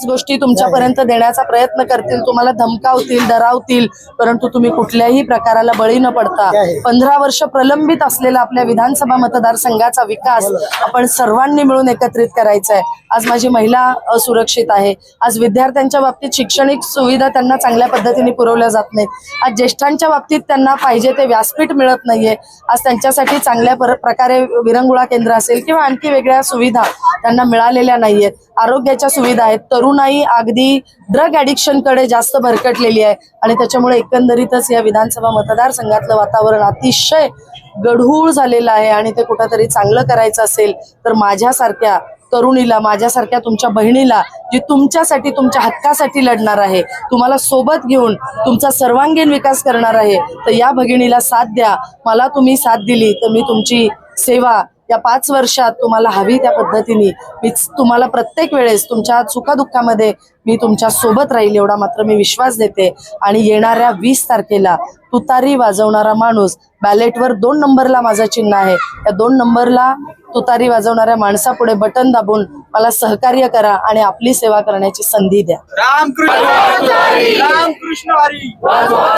गोष्टी तुमच्यापर्यंत देण्याचा प्रयत्न करतील. तुम्हाला धमकावतील डरावतील परंतु तुम्ही कुठल्याही प्रकाराला बळी न पडता पंधरा वर्ष प्रलंबित असलेला आपल्या विधानसभा मतदारसंघाचा विकास आपण सर्वांनी मिळून एकत्रित करायचा आहे आज माझी महिला असुरक्षित आहे. आज विद्यार्थ्यांच्या बाबतीत शैक्षणिक सुविधा त्यांना चांगल्या पद्धतीने पुरवल्या जात नाहीत. आज ज्येष्ठांच्या बाबतीत त्यांना पाहिजे ते व्यासपीठ मिळत नाहीये. आज त्यांच्यासाठी चांगल्या पर- प्रकारे विरंगुळा केंद्र असेल किंवा आणखी वेगळ्या सुविधा त्यांना मिळालेल्या नाहीयेत. आरोग्याच्या सुविधा आहेत. तरुणाई अगदी ड्रग ऍडिक्शनकडे जास्त भरकटलेली आहे. आणि त्याच्यामुळे एकंदरीतच या विधानसभा मतदारसंघातलं वातावरण अतिशय गढूळ झालेलं आहे आणि ते कुठंतरी चांगलं करायचं असेल तर माझ्यासारख्या तरुणीला माझ्यासारख्या तुमच्या बहिणीला जी तुमच्यासाठी तुमच्या हक्कासाठी लढणार आहे तुम्हाला सोबत घेऊन तुमचा सर्वांगीण विकास करणार आहे तर या भगिनीला साथ द्या. मला तुम्ही साथ दिली तर मी तुमची सेवा या पाच वर्षात तुम्हाला हवी त्या पद्धतीने. मी तुम्हाला प्रत्येक वेळेस तुमच्या सुखदुःखामध्ये मी तुमच्यासोबत राहील एवढा मात्र मी विश्वास देते. आणि येणाऱ्या वीस तारखेला तुतारी वाजवणारा माणूस बॅलेटवर दोन नंबरला माझं चिन्ह आहे. त्या दोन नंबरला तुतारी वाजवणाऱ्या माणसापुढे बटन दाबून मला सहकार्य करा आणि आपली सेवा करण्याची संधी द्या. रामकृष्ण रामकृष्ण